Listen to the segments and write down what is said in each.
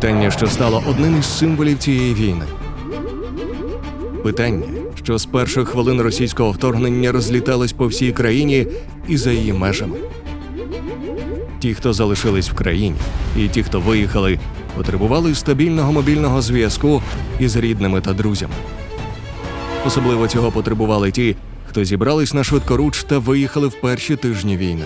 питання, що стало одним із символів цієї війни. Питання, що з перших хвилин російського вторгнення розліталось по всій країні і за її межами. Ті, хто залишились в країні, і ті, хто виїхали, потребували стабільного мобільного зв'язку із рідними та друзями. Особливо цього потребували ті, хто зібрались на швидкоруч та виїхали в перші тижні війни.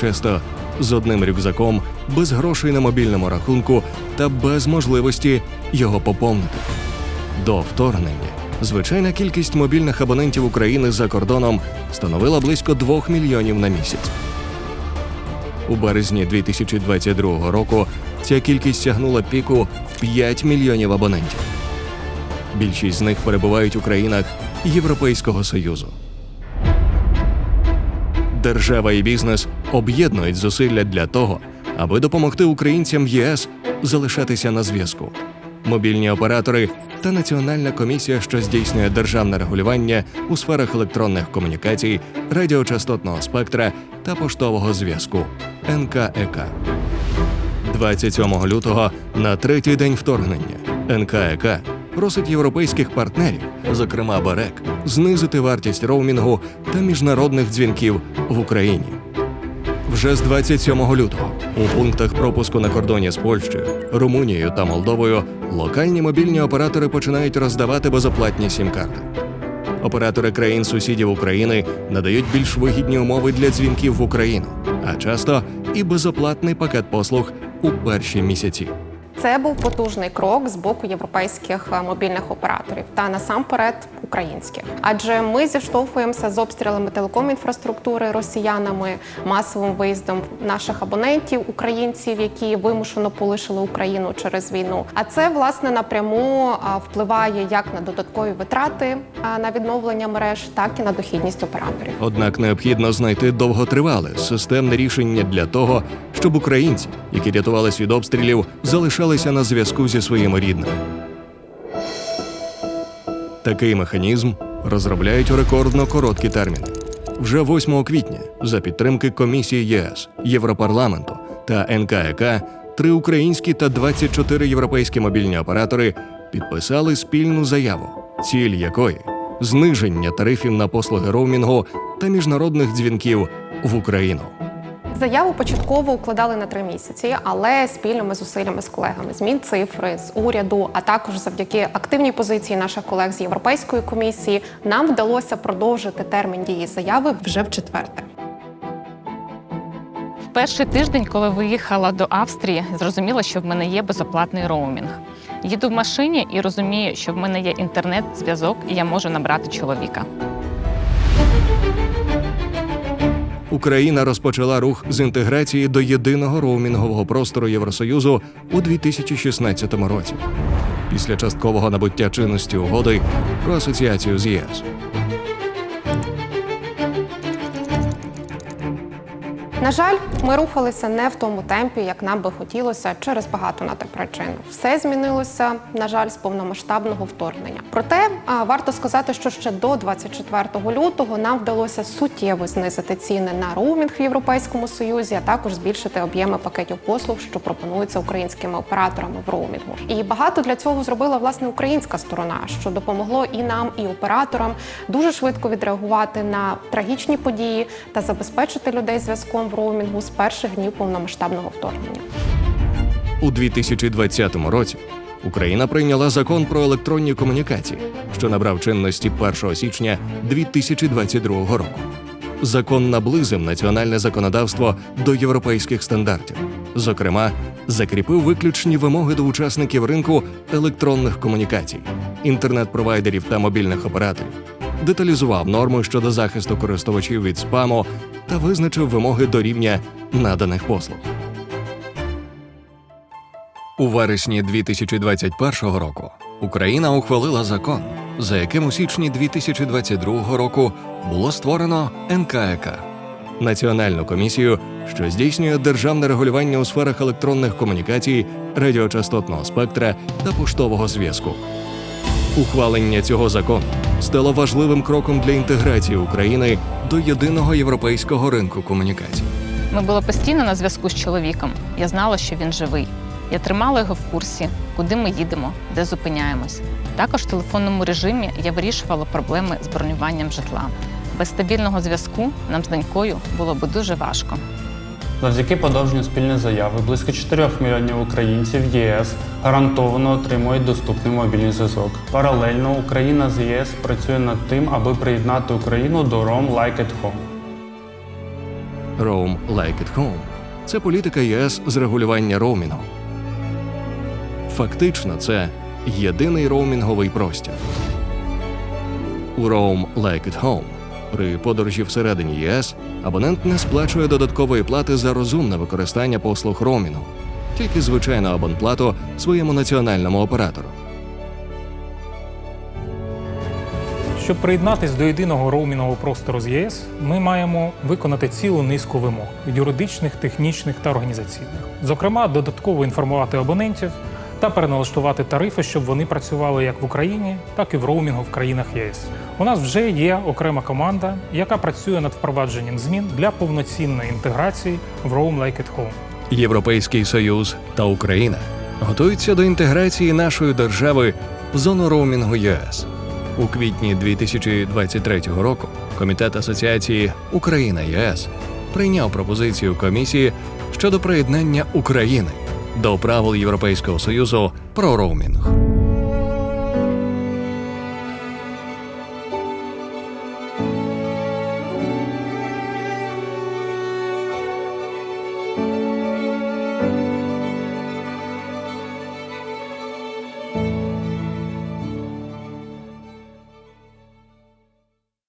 Часто з одним рюкзаком, без грошей на мобільному рахунку та без можливості його поповнити. До вторгнення звичайна кількість мобільних абонентів України за кордоном становила близько 2 мільйонів на місяць. У березні 2022 року ця кількість сягнула піку 5 мільйонів абонентів. Більшість з них перебувають у країнах Європейського Союзу. Держава і бізнес об'єднують зусилля для того, аби допомогти українцям ЄС залишатися на зв'язку. Мобільні оператори та Національна комісія, що здійснює державне регулювання у сферах електронних комунікацій, радіочастотного спектра та поштового зв'язку НКЕК. 27 лютого на третій день вторгнення НКЕК просить європейських партнерів, зокрема БЕРЕК, знизити вартість роумінгу та міжнародних дзвінків в Україні. Вже з 27 лютого у пунктах пропуску на кордоні з Польщею, Румунією та Молдовою локальні мобільні оператори починають роздавати безоплатні сім-карти. Оператори країн сусідів України надають більш вигідні умови для дзвінків в Україну, а часто і безоплатний пакет послуг у перші місяці. Це був потужний крок з боку європейських е, мобільних операторів. Та насамперед українських. Адже ми зіштовхуємося з обстрілами телеком-інфраструктури росіянами, масовим виїздом наших абонентів, українців, які вимушено полишили Україну через війну. А це власне напряму впливає як на додаткові витрати на відновлення мереж, так і на дохідність операторів. Однак необхідно знайти довготривале системне рішення для того, щоб українці, які рятувались від обстрілів, залишалися на зв'язку зі своїми рідними. Такий механізм розробляють у рекордно короткі терміни. Вже 8 квітня за підтримки комісії ЄС, Європарламенту та НКЕК три українські та 24 європейські мобільні оператори підписали спільну заяву, ціль якої зниження тарифів на послуги роумінгу та міжнародних дзвінків в Україну. Заяву початково укладали на три місяці, але спільними зусиллями з колегами з Мінцифри, з уряду, а також завдяки активній позиції наших колег з Європейської комісії, нам вдалося продовжити термін дії заяви вже в четверте. В перший тиждень, коли виїхала до Австрії, зрозуміла, що в мене є безоплатний роумінг. Їду в машині і розумію, що в мене є інтернет-зв'язок, і я можу набрати чоловіка. Україна розпочала рух з інтеграції до єдиного роумінгового простору Євросоюзу у 2016 році, після часткового набуття чинності угоди про асоціацію з ЄС. На жаль, ми рухалися не в тому темпі, як нам би хотілося, через багато на те причин. Все змінилося, на жаль, з повномасштабного вторгнення. Проте варто сказати, що ще до 24 лютого нам вдалося суттєво знизити ціни на роумінг в Європейському Союзі, а також збільшити об'єми пакетів послуг, що пропонуються українськими операторами в роумінгу. І багато для цього зробила власне українська сторона, що допомогло і нам, і операторам дуже швидко відреагувати на трагічні події та забезпечити людей зв'язком в роумінгу з перших днів повномасштабного вторгнення. У 2020 році Україна прийняла закон про електронні комунікації, що набрав чинності 1 січня 2022 року. Закон наблизив національне законодавство до європейських стандартів. Зокрема, закріпив виключні вимоги до учасників ринку електронних комунікацій, інтернет-провайдерів та мобільних операторів, деталізував норми щодо захисту користувачів від спаму та визначив вимоги до рівня наданих послуг. У вересні 2021 року Україна ухвалила закон, за яким у січні 2022 року було створено НКЕК – Національну комісію, що здійснює державне регулювання у сферах електронних комунікацій, радіочастотного спектра та поштового зв'язку. Ухвалення цього закону стало важливим кроком для інтеграції України до єдиного європейського ринку комунікацій. Ми були постійно на зв'язку з чоловіком. Я знала, що він живий. Я тримала його в курсі, куди ми їдемо, де зупиняємось. Також в телефонному режимі я вирішувала проблеми з бронюванням житла. Без стабільного зв'язку нам з донькою було б дуже важко. Завдяки подовженню спільної заяви близько 4 мільйонів українців ЄС гарантовано отримують доступний мобільний зв'язок. Паралельно Україна з ЄС працює над тим, аби приєднати Україну до Roam Like at Home. Roam Like at Home – це політика ЄС з регулювання роумінгу. Фактично, це єдиний роумінговий простір. У Roam Like at Home при подорожі всередині ЄС абонент не сплачує додаткової плати за розумне використання послуг роумінгу, тільки звичайну абонплату своєму національному оператору. Щоб приєднатись до єдиного роумінгового простору з ЄС, ми маємо виконати цілу низку вимог юридичних, технічних та організаційних. Зокрема, додатково інформувати абонентів та переналаштувати тарифи, щоб вони працювали як в Україні, так і в роумінгу в країнах ЄС. У нас вже є окрема команда, яка працює над впровадженням змін для повноцінної інтеграції в Roam Like at Home. Європейський Союз та Україна готуються до інтеграції нашої держави в зону роумінгу ЄС. У квітні 2023 року Комітет асоціації Україна ЄС прийняв пропозицію комісії щодо приєднання України до правил Європейського союзу про роумінг.